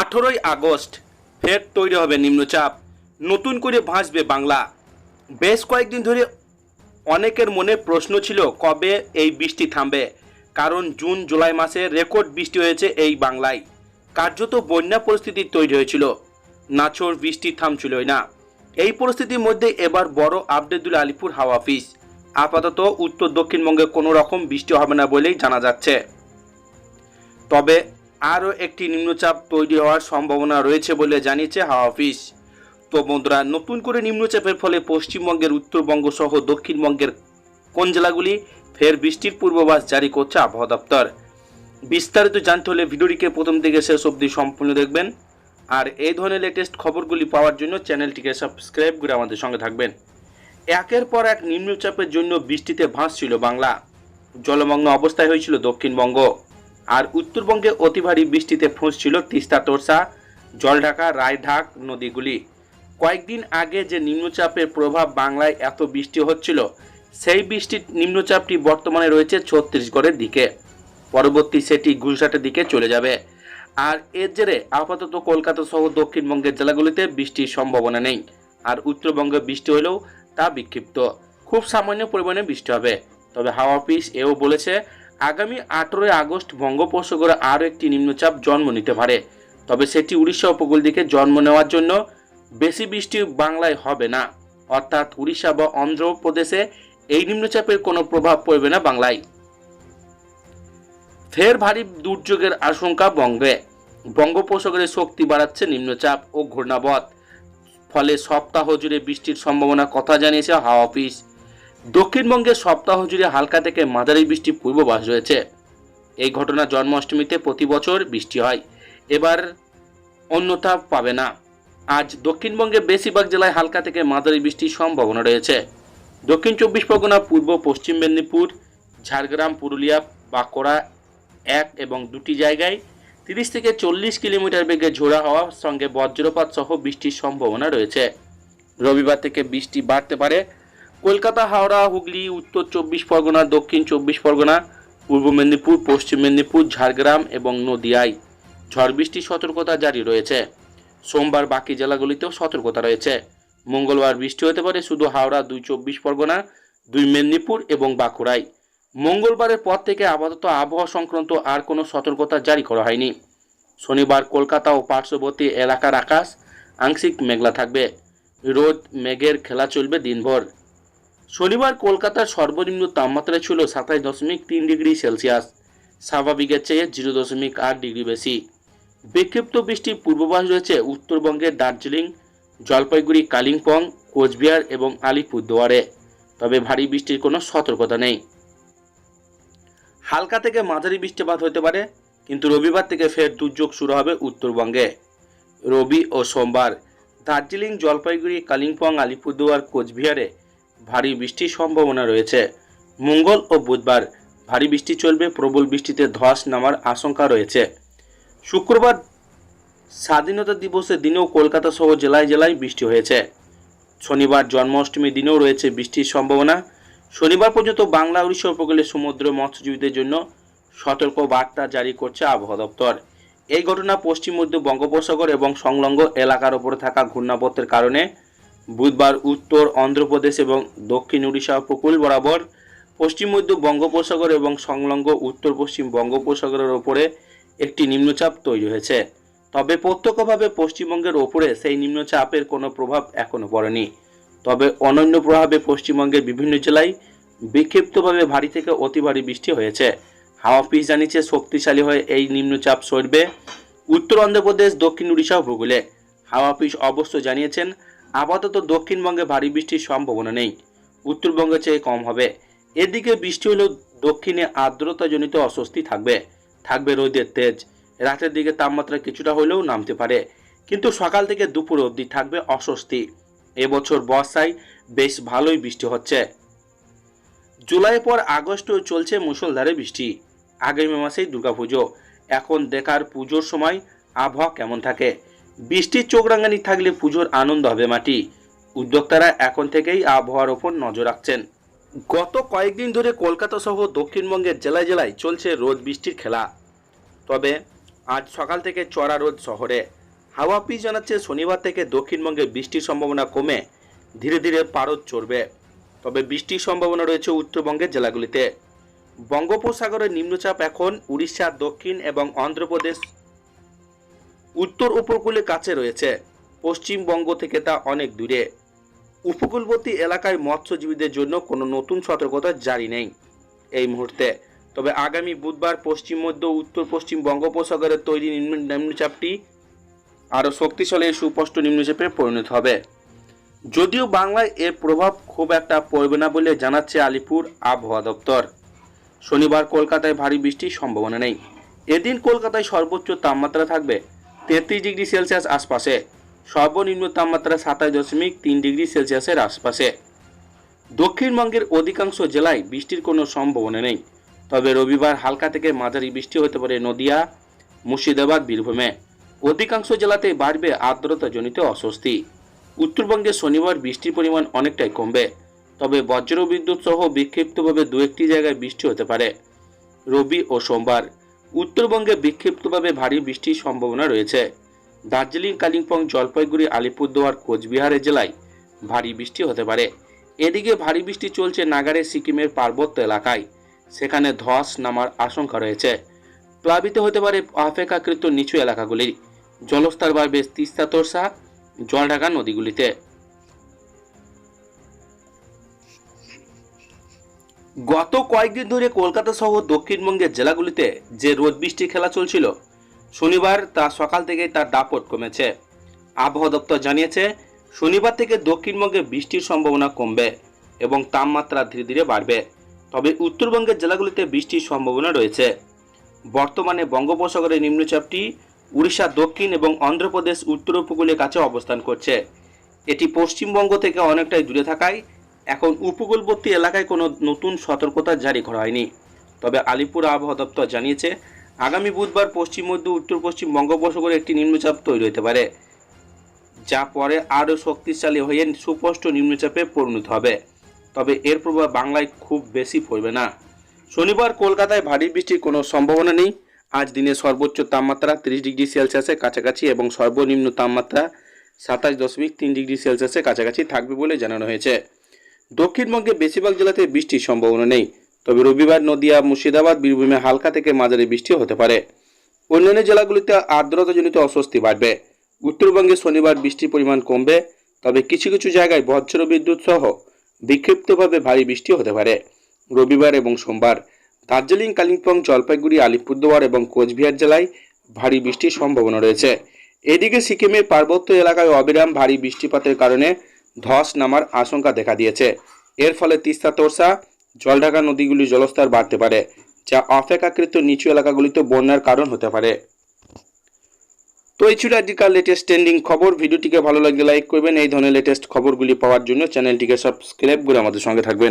আঠেরোই আগস্ট ফের তৈরি হবে নিম্নচাপ। নতুন করে ভাসবে বাংলা। বেশ কয়েকদিন ধরে অনেকের মনে প্রশ্ন ছিল, কবে এই বৃষ্টি থামবে? কারণ জুন, জুলাই মাসে রেকর্ড বৃষ্টি হয়েছে এই বাংলায়। কার্যত বন্যা পরিস্থিতি তৈরি হয়েছিল। নাছর বৃষ্টি থামছিলই না। এই পরিস্থিতির মধ্যে এবার বড় আপডেট দিল আলিপুর হাওয়া অফিস। আপাতত উত্তর দক্ষিণবঙ্গে কোনো রকম বৃষ্টি হবে না বলেই জানা যাচ্ছে। তবে আরও একটি নিম্নচাপ তৈরি হওয়ার সম্ভাবনা রয়েছে বলে জানিয়েছে হাওয়া অফিস। তো বন্ধুরা, নতুন করে নিম্নচাপের ফলে পশ্চিমবঙ্গের উত্তরবঙ্গ সহ দক্ষিণবঙ্গের কোন জেলাগুলি ফের বৃষ্টির পূর্বাভাস জারি করছে আবহাওয়া দপ্তর? বিস্তারিত জানতে হলে ভিডিওটিকে প্রথম থেকে শেষ অবধি সম্পূর্ণ দেখবেন। আর এই ধরনের লেটেস্ট খবরগুলি পাওয়ার জন্য চ্যানেলটিকে সাবস্ক্রাইব করে আমাদের সঙ্গে থাকবেন। একের পর এক নিম্নচাপের জন্য বৃষ্টিতে ভাসছিল বাংলা। জলমগ্ন অবস্থায় হয়েছিল দক্ষিণবঙ্গ। আর উত্তরবঙ্গে অতি ভারী বৃষ্টিতে ফুঁসছিল তিস্তা তোরসা, জলঢাকা, রায়ঢাক নদীগুলি। কয়েকদিন আগে যে নিম্নচাপের প্রভাব বাংলায় এত বৃষ্টি হচ্ছিল, সেই বৃষ্টির নিম্নচাপটি বর্তমানে রয়েছে ছত্তিশগড়ের দিকে। পরবর্তী সেটি গুজরাটের দিকে চলে যাবে। আর এর জেরে আপাতত কলকাতা সহ দক্ষিণবঙ্গের জেলাগুলিতে বৃষ্টির সম্ভাবনা নেই। আর উত্তরবঙ্গে বৃষ্টি হলেও তা বিক্ষিপ্ত। খুব সামান্য পরিমাণে বৃষ্টি হবে। তবে হাওয়া অফিস এও বলেছে আগামী আঠেরোই আগস্ট বঙ্গোপসাগরে আরও একটি নিম্নচাপ জন্ম নিতে পারে। তবে সেটি উড়িষ্যা উপকূল দিকে জন্ম নেওয়ার জন্য বেশি বৃষ্টি বাংলায় হবে না। অর্থাৎ উড়িষ্যা বা অন্ধ্রপ্রদেশে এই নিম্নচাপের কোনো প্রভাব পড়বে না বাংলায়। ফের ভারী দুর্যোগের আশঙ্কা বঙ্গে। বঙ্গোপসাগরে শক্তি বাড়াচ্ছে নিম্নচাপ ও ঘূর্ণাবত। ফলে সপ্তাহ জুড়ে বৃষ্টির সম্ভাবনা কথা জানিয়েছে হাওয়া অফিস। দক্ষিণবঙ্গে সপ্তাহ জুড়ে হালকা থেকে মাঝারি বৃষ্টি পূর্বাভাস রয়েছে। এই ঘটনা জন্মাষ্টমীতে প্রতি বছর বৃষ্টি হয়। এবার অন্যথা পাবে না। আজ দক্ষিণবঙ্গে বেশিরভাগ জেলায় হালকা থেকে মাঝারি বৃষ্টির সম্ভাবনা রয়েছে। দক্ষিণ চব্বিশ পরগনা, পূর্ব, পশ্চিম মেদিনীপুর, ঝাড়গ্রাম, পুরুলিয়া, বাঁকুড়া এক এবং দুটি জায়গায় তিরিশ থেকে চল্লিশ কিলোমিটার বেগে ঝোড়া হওয়ার সঙ্গে বজ্রপাত সহ বৃষ্টির সম্ভাবনা রয়েছে। রবিবার থেকে বৃষ্টি বাড়তে পারে। কলকাতা, হাওড়া, হুগলি, উত্তর চব্বিশ পরগনা, দক্ষিণ চব্বিশ পরগনা, পূর্ব মেদিনীপুর, পশ্চিম মেদিনীপুর, ঝাড়গ্রাম এবং নদিয়ায় ঝড় বৃষ্টির সতর্কতা জারি রয়েছে। সোমবার বাকি জেলাগুলিতেও সতর্কতা রয়েছে। মঙ্গলবার বৃষ্টি হতে পারে শুধু হাওড়া, দুই চব্বিশ পরগনা, দুই মেদিনীপুর এবং বাঁকুড়ায়। মঙ্গলবারের পর থেকে আপাতত আবহাওয়া সংক্রান্ত আর কোনো সতর্কতা জারি করা হয়নি। শনিবার কলকাতা ও পার্শ্ববর্তী এলাকার আকাশ আংশিক মেঘলা থাকবে। রোদ, মেঘের খেলা চলবে দিনভর। শনিবার কলকাতার সর্বনিম্ন তাপমাত্রা ছিল সাতাশ দশমিক তিন ডিগ্রি সেলসিয়াস। স্বাভাবিকের চেয়ে জিরো দশমিক আট ডিগ্রি বেশি। বিক্ষিপ্ত বৃষ্টির পূর্বাভাস রয়েছে উত্তরবঙ্গের দার্জিলিং, জলপাইগুড়ি, কালিম্পং, কোচবিহার এবং আলিপুরদুয়ারে। তবে ভারী বৃষ্টির কোনো সতর্কতা নেই। হালকা থেকে মাঝারি বৃষ্টিপাত হতে পারে, কিন্তু রবিবার থেকে ফের দুর্যোগ শুরু হবে উত্তরবঙ্গে। রবি ও সোমবার, দার্জিলিং, জলপাইগুড়ি, কালিম্পং, আলিপুরদুয়ার, কোচবিহারে ভারী বৃষ্টির সম্ভাবনা রয়েছে। মঙ্গল ও বুধবার ভারী বৃষ্টি চলবে, প্রবল বৃষ্টিতে ধস নামার আশঙ্কা রয়েছে। শুক্রবার স্বাধীনতা দিবসের দিনেও কলকাতা সহ জেলায় জেলায় বৃষ্টি হয়েছে। শনিবার জন্মাষ্টমীর দিনেও রয়েছে বৃষ্টির সম্ভাবনা। শনিবার পর্যন্ত বাংলা উড়িষ্যা উপকূলে সমুদ্র, মৎস্যজীবীদের জন্য সতর্ক বার্তা জারি করছে আবহাওয়া দপ্তর। এই ঘটনা পশ্চিম মধ্য বঙ্গোপসাগর এবং সংলগ্ন এলাকার ওপরে থাকা ঘূর্ণাবর্তের কারণে বুধবার উত্তর অন্ধ্রপ্রদেশ এবং দক্ষিণ উড়িষ্যা উপকূল বরাবর, পশ্চিম মধ্য বঙ্গোপসাগর এবং সংলগ্ন উত্তর পশ্চিম বঙ্গোপসাগরের ওপরে একটি নিম্নচাপ তৈরি হয়েছে। তবে প্রত্যক্ষভাবে পশ্চিমবঙ্গের ওপরে সেই নিম্নচাপের কোনো প্রভাব এখনও পড়েনি। তবে অনন্য প্রভাবে পশ্চিমবঙ্গের বিভিন্ন জেলায় বিক্ষিপ্তভাবে ভারী থেকে অতি ভারী বৃষ্টি হয়েছে। হাওয়া অফিস জানিয়েছে, শক্তিশালী হয়ে এই নিম্নচাপ সরবে উত্তর অন্ধ্রপ্রদেশ, দক্ষিণ উড়িষ্যা উপকূলে। হাওয়া অফিস অবশ্য জানিয়েছেন আপাতত দক্ষিণবঙ্গে ভারী বৃষ্টির সম্ভাবনা নেই। উত্তরবঙ্গের চেয়ে কম হবে। এদিকে বৃষ্টি হলেও দক্ষিণে আর্দ্রতাজনিত অস্বস্তি থাকবে। থাকবে রোদের তেজ। রাতের দিকে তাপমাত্রা কিছুটা হলেও নামতে পারে। কিন্তু সকাল থেকে দুপুর অবধি থাকবে অস্বস্তি। এবছর বর্ষায় বেশ ভালোই বৃষ্টি হচ্ছে। জুলাই পর আগস্টেও চলছে মুষলধারে বৃষ্টি। আগামী মাসেই দুর্গাপুজো। এখন দেখার পুজোর সময় আবহাওয়া কেমন থাকে? বৃষ্টির চোখ রাঙানি থাকলে পুজোর আনন্দ হবে মাটি। উদ্যোক্তারা এখন থেকেই আবহাওয়ার ওপর নজর রাখছেন। গত কয়েকদিন ধরে কলকাতা সহ দক্ষিণবঙ্গের জেলায় জেলায় চলছে রোদ বৃষ্টির খেলা। তবে আজ সকাল থেকে চড়া রোদ শহরে। হাওয়া অফিস জানাচ্ছে শনিবার থেকে দক্ষিণবঙ্গে বৃষ্টির সম্ভাবনা কমে, ধীরে ধীরে পারদ চড়বে। তবে বৃষ্টির সম্ভাবনা রয়েছে উত্তরবঙ্গের জেলাগুলিতে। বঙ্গোপসাগরের নিম্নচাপ এখন উড়িষ্যা, দক্ষিণ এবং অন্ধ্রপ্রদেশ উত্তর উপকূলের কাছে রয়েছে। পশ্চিমবঙ্গ থেকে তা অনেক দূরে। উপকূলবর্তী এলাকায় মৎস্যজীবীদের জন্য কোনো নতুন সতর্কতা জারি নেই এই মুহূর্তে। তবে আগামী বুধবার পশ্চিম, মধ্য, উত্তর, পশ্চিম বঙ্গোপসাগরের তৈরি নিম্ন নিম্নচাপটি আরও শক্তিশালী সুস্পষ্ট নিম্নচাপে পরিণত হবে। যদিও বাংলায় এর প্রভাব খুব একটা পড়বে না বলে জানাচ্ছে আলিপুর আবহাওয়া দপ্তর। শনিবার কলকাতায় ভারী বৃষ্টির সম্ভাবনা নেই। এদিন কলকাতায় সর্বোচ্চ তাপমাত্রা থাকবে তেত্রিশ ডিগ্রি সেলসিয়াস আশপাশে। সর্বনিম্ন তাপমাত্রা সাতাশ দশমিক তিন ডিগ্রি সেলসিয়াসের আশপাশে। দক্ষিণবঙ্গের অধিকাংশ জেলায় বৃষ্টির কোনো সম্ভাবনা নেই। তবে রবিবার হালকা থেকে মাঝারি বৃষ্টি হতে পারে নদিয়া, মুর্শিদাবাদ, বীরভূমে। অধিকাংশ জেলাতে বাড়বে আর্দ্রতাজনিত অস্বস্তি। উত্তরবঙ্গে শনিবার বৃষ্টির পরিমাণ অনেকটাই কমবে। তবে বজ্র বিদ্যুৎ সহ বিক্ষিপ্তভাবে দু একটি জায়গায় বৃষ্টি হতে পারে। রবি ও সোমবার। উত্তরবঙ্গে বিক্ষিপ্তভাবে ভারী বৃষ্টির সম্ভাবনা রয়েছে। দার্জিলিং, কালিম্পং, জলপাইগুড়ি, আলিপুরদুয়ার কোচবিহারের জেলায় ভারী বৃষ্টি হতে পারে। এদিকে ভারী বৃষ্টি চলছে নাগারে সিকিমের পার্বত্য এলাকায়। সেখানে ধস নামার আশঙ্কা রয়েছে। প্লাবিত হতে পারে অপেক্ষাকৃত নিচু এলাকাগুলির। জলস্তর বাড়বে তিস্তা, তোরসা, জলঢাকা নদীগুলিতে। গত কয়েকদিন ধরে কলকাতা সহ দক্ষিণবঙ্গের জেলাগুলিতে যে রোদ বৃষ্টি খেলা চলছিল, শনিবার তা সকাল থেকেই তার দাপট কমেছে। আবহাওয়া দপ্তর জানিয়েছে, শনিবার থেকে দক্ষিণবঙ্গে বৃষ্টির সম্ভাবনা কমবে এবং তাপমাত্রা ধীরে ধীরে বাড়বে। তবে উত্তরবঙ্গের জেলাগুলিতে বৃষ্টির সম্ভাবনা রয়েছে। বর্তমানে বঙ্গোপসাগরের নিম্নচাপটি উড়িষ্যা দক্ষিণ এবং অন্ধ্রপ্রদেশ উত্তর উপকূলের কাছে অবস্থান করছে। এটি পশ্চিমবঙ্গ থেকে অনেকটাই দূরে থাকায় এখন উপকূলবর্তী এলাকায় কোনো নতুন সতর্কতা জারি করা হয়নি। তবে আলিপুর আবহাওয়া দপ্তর জানিয়েছে, আগামী বুধবার পশ্চিম মধ্য, উত্তর পশ্চিম বঙ্গোপসাগরে একটি নিম্নচাপ তৈরি হতে পারে, যা পরে আরও শক্তিশালী হয়ে সুস্পষ্ট নিম্নচাপে পরিণত হবে। তবে এর প্রভাব বাংলায় খুব বেশি পড়বে না। শনিবার কলকাতায় ভারী বৃষ্টির কোনো সম্ভাবনা নেই। আজ দিনে সর্বোচ্চ তাপমাত্রা তিরিশ ডিগ্রি সেলসিয়াসের কাছাকাছি এবং সর্বনিম্ন তাপমাত্রা সাতাশ দশমিক তিন ডিগ্রি সেলসিয়াসের কাছাকাছি থাকবে বলে জানানো হয়েছে। দক্ষিণবঙ্গে বেশিরভাগ জেলাতে বৃষ্টির সম্ভাবনা নেই। তবে রবিবার নদিয়া, মুর্শিদাবাদ বীরভূমে হালকা থেকে মাঝারি বৃষ্টি হতে পারে। অন্যান্য জেলাগুলিতে আর্দ্রতাজনিত অস্বস্তি বাড়বে। উত্তরবঙ্গে শনিবার বৃষ্টির পরিমাণ কমবে, তবে কিছু কিছু জায়গায় বজ্র বিদ্যুৎ সহ বিক্ষিপ্তভাবে ভারী বৃষ্টি হতে পারে। রবিবার এবং সোমবার দার্জিলিং, কালিম্পং, জলপাইগুড়ি, আলিপুরদুয়ার এবং কোচবিহার জেলায় ভারী বৃষ্টির সম্ভাবনা রয়েছে। এদিকে সিকিমের পার্বত্য এলাকায় অবিরাম ভারী বৃষ্টিপাতের কারণে ধস নামার আশঙ্কা দেখা দিয়েছে। এর ফলে তিস্তা, তোরসা, জলঢাকা নদীগুলির জলস্তর বাড়তে পারে, যা অপেক্ষাকৃত নিচু এলাকাগুলিতে বন্যার কারণ হতে পারে। তো এই ছিল আজকাল লেটেস্ট ট্রেন্ডিং খবর। ভিডিওটিকে ভালো লাগলে লাইক করবেন। এই ধরনের লেটেস্ট খবরগুলি পাওয়ার জন্য চ্যানেলটিকে সাবস্ক্রাইব করে আমাদের সঙ্গে থাকবেন।